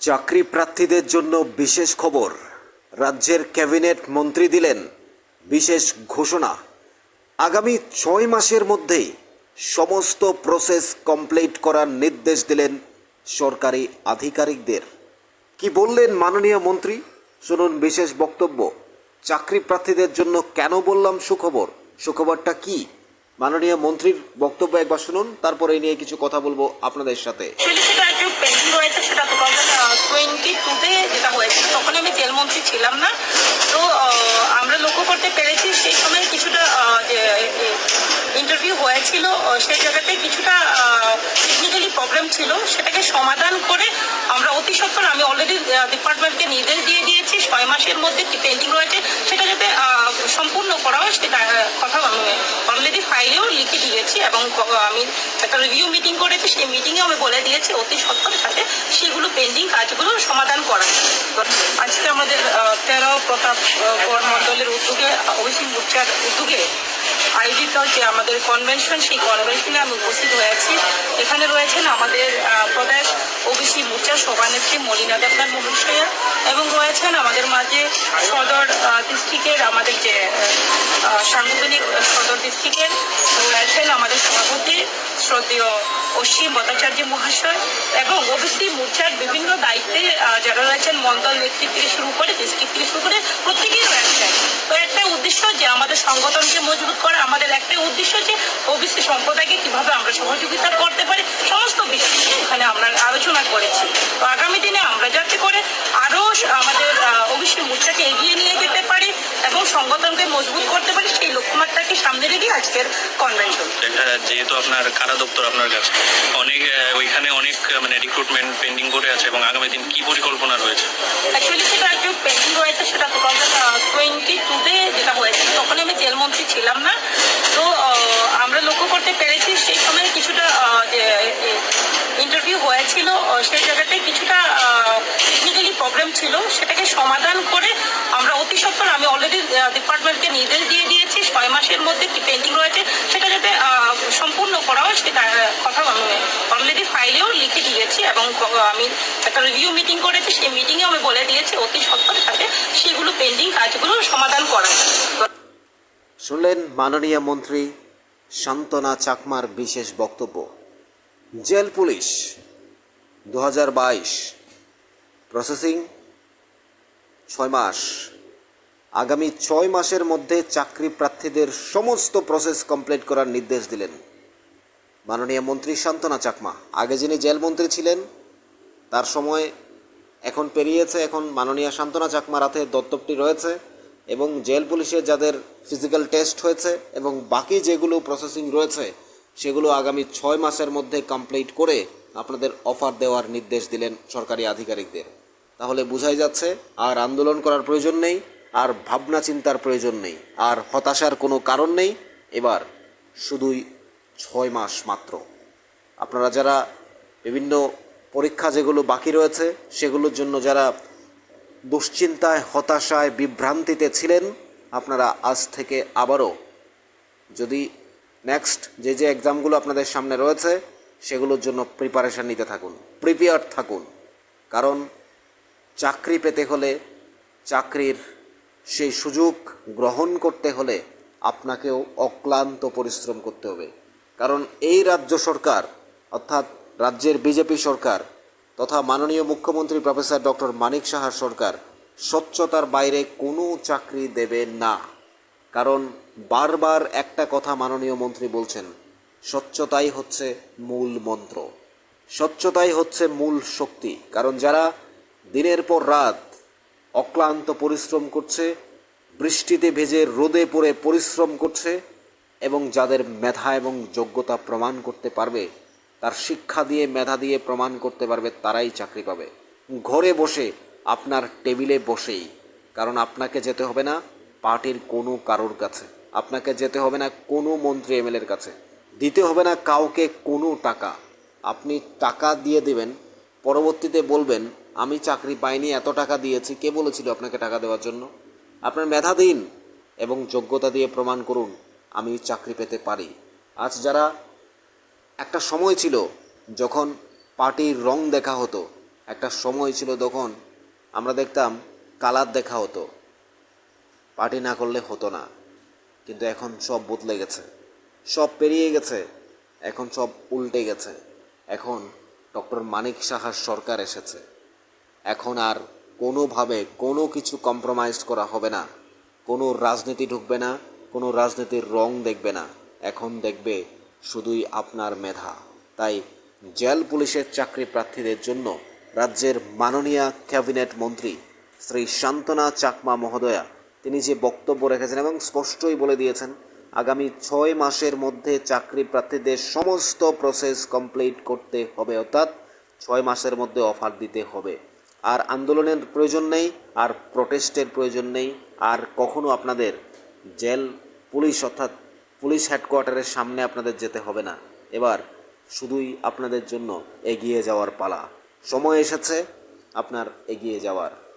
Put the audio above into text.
চাকরি প্রার্থীদের জন্য বিশেষ খবর। রাজ্যের ক্যাবিনেট মন্ত্রী দিলেন বিশেষ ঘোষণা। আগামী ছয় মাসের মধ্যেই সমস্ত প্রসেস কমপ্লিট করার নির্দেশ দিলেন সরকারি আধিকারিকদের। কি বললেন মাননীয় মন্ত্রী? শুনুন বিশেষ বক্তব্য। চাকরি প্রার্থীদের জন্য কেন বললাম সুখবর? সুখবরটা কি? মাননীয় মন্ত্রীর বক্তব্য একবার শুনুন, তারপরে এই নিয়ে কিছু কথা বলব আপনাদের সাথে। সেটা একটু পেন্ডিং রয়েছে, সেটা টুতে যেটা হয়েছিল, তখন আমি জেলমন্ত্রী ছিলাম না। তো আমরা লক্ষ্য করতে পেরেছি, সেই সময় কিছুটা ইন্টারভিউ হয়েছিল সেই জায়গাতে কিছুটা টেকনিক্যালি প্রবলেম ছিল। সেটাকে সমাধান করে আমরা অতি সত্তর আমি অলরেডি ডিপার্টমেন্টকে নির্দেশ দিয়ে দিয়েছি ছয় মাসের মধ্যে পেন্ডিং রয়েছে, সেটা যাতে সম্পূর্ণ করা হয়, সেটা কথা অলরেডি ফাইলেও লিখে দিয়েছি এবং আমি একটা রিভিউ মিটিং করেছি, সেই মিটিংয়ে আমি বলে দিয়েছি, অতি সত্তর সাথে সেগুলো পেন্ডিং কাজগুলো সমাধান করা আজকে আমাদের তেরো প্রতাপ কর মণ্ডলের উদ্যোগে, অভিষেক মোর্চার উদ্যোগে আয়োজিত যে আমাদের কনভেনশন সেই কনভেনশনে আমি উপস্থিত হয়েছি। এখানে রয়েছেন আমাদের প্রদেশ ওবিসি মোর্চার সভানেত্রী মলিনা দেবনাথ মহাশয়া এবং রয়েছেন আমাদের মাঝে সদর ডিস্ট্রিক্টের আমাদের যে সাংগঠনিক সদর ডিস্ট্রিক্টের রয়েছেন আমাদের সভাপতি শ্রদ্ধেয় অসীম ভট্টাচার্য মহাশয় এবং ওবিসি মোর্চার বিভিন্ন দায়িত্বে যারা রয়েছেন মন্ডল নেতৃত্ব শুরু করে ডিস্ট্রিক্ট থেকে শুরু করে প্রত্যেকেই রয়েছেন তো একটা উদ্দেশ্য যে আমাদের সংগঠনকে মজবুত করা আমাদের একটাই উদ্দেশ্য যে ওবিসি সম্প্রদায়কে কীভাবে আমরা সহযোগিতা করতে পারি সমস্ত বিষয় এখানে আমরা আলোচনা করেছি। তো আগামী দিনে আমরা যাতে করে আরও স- আমাদের ওবিসি মোর্চাকে এগিয়ে নিয়ে যেতে পারি এবং সংগঠনকে মজবুত করতে পারি সেই লক্ষ্যমাত্রাকে সামনে রেখে আজকের কনভেনশন যেহেতু আপনার কারা দপ্তর আপনার কাছে অনেক ওইখানে অনেক মানে রিক্রুটমেন্ট পেন্ডিং করে আছে এবং আগামী দিন কি পরিকল্পনা রয়েছে? অ্যাকচুয়ালি সেটা একটু পেন্ডিং রয়েছে সেটা টু থাউজেন্ড টোয়েন্টি টুতে যেটা হয়েছিল তখন আমি ছিলাম না। তো আমরা লক্ষ্য করতে পেরেছি সেই সময় কিছুটা ইন্টারভিউ হয়েছিল সেই জায়গাতে কিছুটা টেকনিক্যালি প্রবলেম ছিল। সেটাকে সমাধান করে আমরা অতি সত্তর আমি অলরেডি ডিপার্টমেন্টকে নির্দেশ দিয়ে দিয়েছি। ছয় মাসের মধ্যে কি পেন্ডিং রয়েছে, সেটা যাতে সম্পূর্ণ করা হয় সেটা কথা অলরেডি ফাইলেও লিখে দিয়েছি এবং আমি একটা রিভিউ মিটিং করেছি। সেই মিটিংয়ে আমি বলে দিয়েছি, অতি সত্তর সাথে সেগুলো পেন্ডিং কাজগুলো সমাধান করা। শুনলেন মাননীয় মন্ত্রী শান্তনা চাকমার বিশেষ বক্তব্য। জেল পুলিশ দু বাইশ, প্রসেসিং, ছয় মাস। আগামী ছয় মাসের মধ্যে চাকরি প্রার্থীদের সমস্ত প্রসেস কমপ্লিট করার নির্দেশ দিলেন মাননীয় মন্ত্রী শান্তনা চাকমা। আগে যিনি জেল মন্ত্রী ছিলেন, তার সময় এখন পেরিয়েছে, এখন মাননীয় শান্তনা চাকমার হাতে দত্তকটি রয়েছে। এবং জেল পুলিশের যাদের ফিজিক্যাল টেস্ট হয়েছে এবং বাকি যেগুলো প্রসেসিং রয়েছে, সেগুলো আগামী ছয় মাসের মধ্যে কমপ্লিট করে আপনাদের অফার দেওয়ার নির্দেশ দিলেন সরকারি আধিকারিকদের। তাহলে বোঝাই যাচ্ছে, আর আন্দোলন করার প্রয়োজন নেই, আর ভাবনা চিন্তার প্রয়োজন নেই, আর হতাশার কোনো কারণ নেই। এবার শুধুই ছয় মাস মাত্র। আপনারা যারা বিভিন্ন পরীক্ষা যেগুলো বাকি রয়েছে, সেগুলোর জন্য যারা দুশ্চিন্তায়, হতাশায় বিভ্রান্তিতে ছিলেন আপনারা আজ থেকে আবারও। যদি নেক্সট যে যে এক্সামগুলো আপনাদের সামনে রয়েছে, সেগুলোর জন্য প্রিপারেশান নিতে থাকুন। প্রিপেয়ার থাকুন। কারণ চাকরি পেতে হলে, চাকরির সেই সুযোগ গ্রহণ করতে হলে আপনাকেও অক্লান্ত পরিশ্রম করতে হবে। কারণ এই রাজ্য সরকার, অর্থাৎ রাজ্যের বিজেপি সরকার তথা মাননীয় মুখ্যমন্ত্রী প্রফেসর ডক্টর মানিক সাহার সরকার স্বচ্ছতার বাইরে কোনো চাকরি দেবে না। কারণ বারবার একটা কথা মাননীয় মন্ত্রী বলছেন, স্বচ্ছতাই হচ্ছে মূল মন্ত্র। স্বচ্ছতাই হচ্ছে মূল শক্তি। কারণ যারা দিনের পর রাত অক্লান্ত পরিশ্রম করছে, বৃষ্টিতে ভেজে রোদে পড়ে পরিশ্রম করছে এবং যাদের মেধা এবং যোগ্যতা প্রমাণ করতে পারবে তার শিক্ষা দিয়ে, মেধা দিয়ে প্রমাণ করতে পারবে, তারাই চাকরি পাবে। ঘরে বসে, আপনার টেবিলে বসেই। কারণ আপনাকে যেতে হবে না পার্টির কোনো কারোর কাছে। আপনাকে যেতে হবে না কোনো মন্ত্রী এমএলএর কাছে। দিতে হবে না কাউকে কোনো টাকা। আপনি টাকা দিয়ে দেবেন, পরবর্তীতে বলবেন, আমি চাকরি পাইনি, এত টাকা দিয়েছি। কে বলেছিল আপনাকে টাকা দেওয়ার জন্য? আপনার মেধা দিন এবং যোগ্যতা দিয়ে প্রমাণ করুন, আমি চাকরি পেতে পারি। আজ যারা একটা সময় ছিল যখন পার্টির রং দেখা হতো। একটা সময় ছিল তখন আমরা দেখতাম কালার দেখা হতো। পার্টি না করলে হতো না। কিন্তু এখন সব বদলে গেছে। সব পেরিয়ে গেছে। এখন সব উল্টে গেছে। এখন ডক্টর মানিক সাহার সরকার এসেছে। এখন আর কোনোভাবে কোনো কিছু কম্প্রোমাইজ করা হবে না। কোনো রাজনীতি ঢুকবে না, কোনো রাজনীতির রং দেখবে না। এখন দেখবে শুধুই আপনার মেধা। তাই জেল পুলিশের চাকরি প্রার্থীদের জন্য রাজ্যের মাননীয় ক্যাবিনেট মন্ত্রী শ্রী শান্তনা চাকমা মহোদয়া, তিনি যে বক্তব্য রেখেছেন এবং স্পষ্টই বলে দিয়েছেন, আগামী ছয় মাসের মধ্যে চাকরি প্রার্থীদের সমস্ত প্রসেস কমপ্লিট করতে হবে, অর্থাৎ ছয় মাসের মধ্যে অফার দিতে হবে। আর আন্দোলনের প্রয়োজন নেই, আর প্রটেস্টের প্রয়োজন নেই, আর কখনো আপনাদের জেল পুলিশ, অর্থাৎ পুলিশ হেডকোয়ার্টারের সামনে আপনাদের যেতে হবে না। এবার শুধুই আপনাদের জন্য এগিয়ে যাওয়ার পালা। সময় এসেছে, আপনার এগিয়ে যাওয়ার।